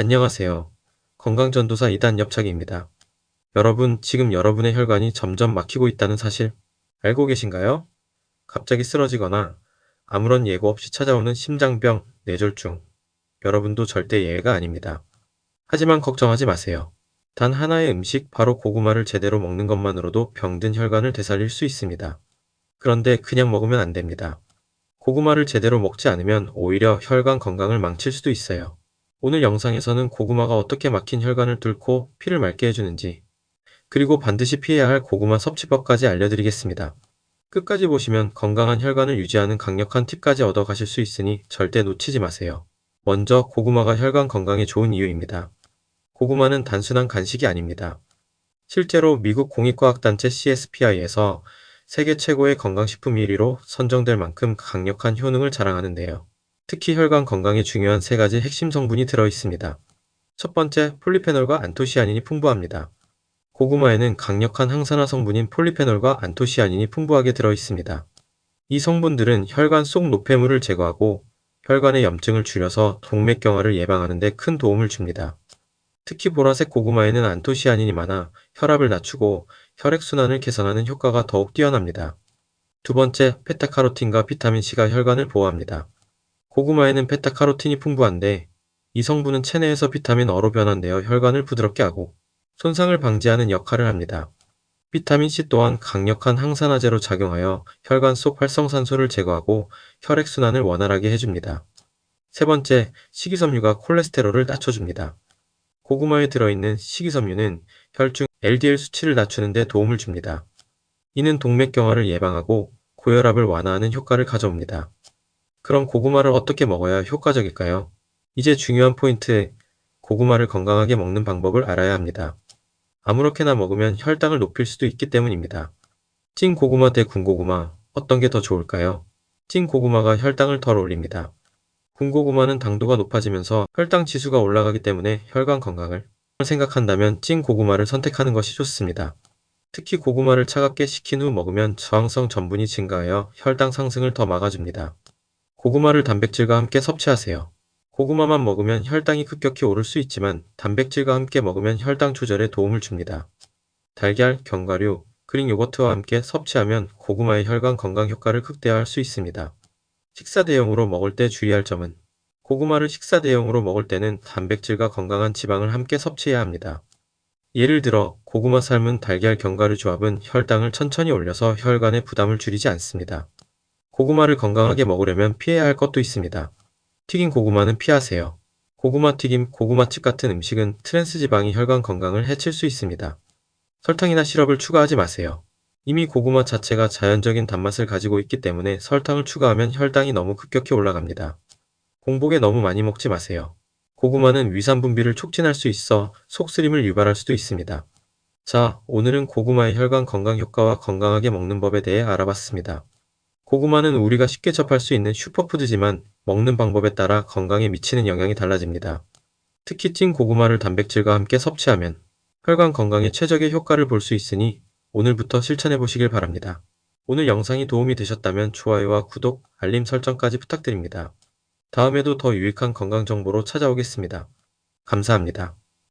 안녕하세요. 건강전도사 이단 엽착입니다. 여러분, 지금 여러분의 혈관이 점점 막히고 있다는 사실 알고 계신가요? 갑자기 쓰러지거나 아무런 예고 없이 찾아오는 심장병, 뇌졸중. 여러분도 절대 예외가 아닙니다. 하지만 걱정하지 마세요. 단 하나의 음식, 바로 고구마를 제대로 먹는 것만으로도 병든 혈관을 되살릴 수 있습니다. 그런데 그냥 먹으면 안 됩니다. 고구마를 제대로 먹지 않으면 오히려 혈관 건강을 망칠 수도 있어요. 오늘 영상에서는 고구마가 어떻게 막힌 혈관을 뚫고 피를 맑게 해주는지, 그리고 반드시 피해야 할 고구마 섭취법까지 알려드리겠습니다. 끝까지 보시면 건강한 혈관을 유지하는 강력한 팁까지 얻어 가실 수 있으니 절대 놓치지 마세요. 먼저 고구마가 혈관 건강에 좋은 이유입니다. 고구마는 단순한 간식이 아닙니다. 실제로 미국 공익과학단체 CSPI에서 세계 최고의 건강식품 1위로 선정될 만큼 강력한 효능을 자랑하는데요. 특히 혈관 건강에 중요한 세 가지 핵심 성분이 들어 있습니다. 첫 번째, 폴리페놀과 안토시아닌이 풍부합니다. 고구마에는 강력한 항산화 성분인 폴리페놀과 안토시아닌이 풍부하게 들어 있습니다. 이 성분들은 혈관 속 노폐물을 제거하고 혈관의 염증을 줄여서 동맥경화를 예방하는 데 큰 도움을 줍니다. 특히 보라색 고구마에는 안토시아닌이 많아 혈압을 낮추고 혈액순환을 개선하는 효과가 더욱 뛰어납니다. 두 번째, 베타카로틴과 비타민C가 혈관을 보호합니다. 고구마에는 베타카로틴이 풍부한데 이 성분은 체내에서 비타민 어로 변환되어 혈관을 부드럽게 하고 손상을 방지하는 역할을 합니다. 비타민C 또한 강력한 항산화제로 작용하여 혈관 속 활성산소를 제거하고 혈액순환을 원활하게 해줍니다. 세 번째, 식이섬유가 콜레스테롤을 낮춰줍니다. 고구마에 들어있는 식이섬유는 혈중 LDL 수치를 낮추는 데 도움을 줍니다. 이는 동맥경화를 예방하고 고혈압을 완화하는 효과를 가져옵니다. 그럼 고구마를 어떻게 먹어야 효과적일까요? 이제 중요한 포인트, 고구마를 건강하게 먹는 방법을 알아야 합니다. 아무렇게나 먹으면 혈당을 높일 수도 있기 때문입니다. 찐 고구마 대 군고구마, 어떤 게 더 좋을까요? 찐 고구마가 혈당을 덜 올립니다. 군고구마는 당도가 높아지면서 혈당 지수가 올라가기 때문에 혈관 건강을 생각한다면 찐 고구마를 선택하는 것이 좋습니다. 특히 고구마를 차갑게 식힌 후 먹으면 저항성 전분이 증가하여 혈당 상승을 더 막아줍니다. 고구마를 단백질과 함께 섭취하세요. 고구마만 먹으면 혈당이 급격히 오를 수 있지만 단백질과 함께 먹으면 혈당 조절에 도움을 줍니다. 달걀, 견과류, 그릭 요거트와 함께 섭취하면 고구마의 혈관 건강 효과를 극대화할 수 있습니다. 식사 대용으로 먹을 때 주의할 점은 고구마를 식사 대용으로 먹을 때는 단백질과 건강한 지방을 함께 섭취해야 합니다. 예를 들어 고구마 삶은 달걀 견과류 조합은 혈당을 천천히 올려서 혈관의 부담을 줄이지 않습니다. 고구마를 건강하게 먹으려면 피해야 할 것도 있습니다. 튀긴 고구마는 피하세요. 고구마 튀김, 고구마칩 같은 음식은 트랜스 지방이 혈관 건강을 해칠 수 있습니다. 설탕이나 시럽을 추가하지 마세요. 이미 고구마 자체가 자연적인 단맛을 가지고 있기 때문에 설탕을 추가하면 혈당이 너무 급격히 올라갑니다. 공복에 너무 많이 먹지 마세요. 고구마는 위산 분비를 촉진할 수 있어 속쓰림을 유발할 수도 있습니다. 자, 오늘은 고구마의 혈관 건강 효과와 건강하게 먹는 법에 대해 알아봤습니다. 고구마는 우리가 쉽게 접할 수 있는 슈퍼푸드지만 먹는 방법에 따라 건강에 미치는 영향이 달라집니다. 특히 찐 고구마를 단백질과 함께 섭취하면 혈관 건강에 최적의 효과를 볼 수 있으니 오늘부터 실천해 보시길 바랍니다. 오늘 영상이 도움이 되셨다면 좋아요와 구독, 알림 설정까지 부탁드립니다. 다음에도 더 유익한 건강 정보로 찾아오겠습니다. 감사합니다.